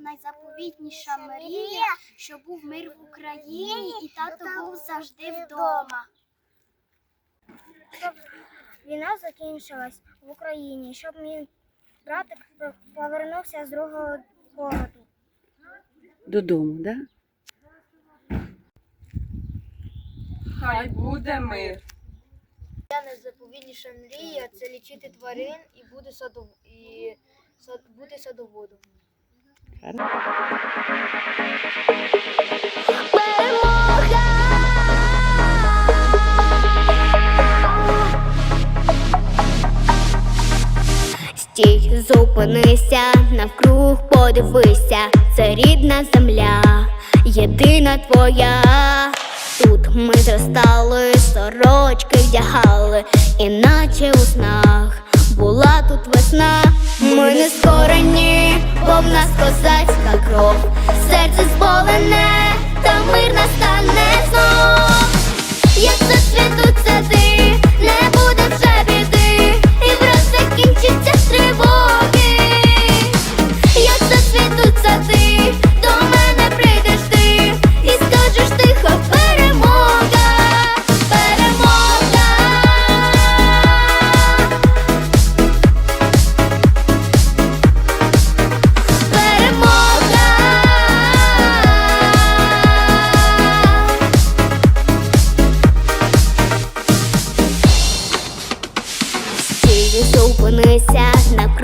найзаповітніша мрія, щоб був мир в Україні і тато був завжди вдома. Щоб війна закінчилась в Україні, щоб мій братик повернувся з другого городу. Додому, да? Хай буде мир. Моя найзаповітніша мрія це лічити тварин і бути садов... і сад... бути садоводом. Стій, зупинися, навкруг подивися, це рідна земля, єдина твоя. Тут ми зростали, сорочки вдягали, іначе у снах була тут весна. Ми не скорені, бо в нас козацька кров, Підійшов, понися на кров.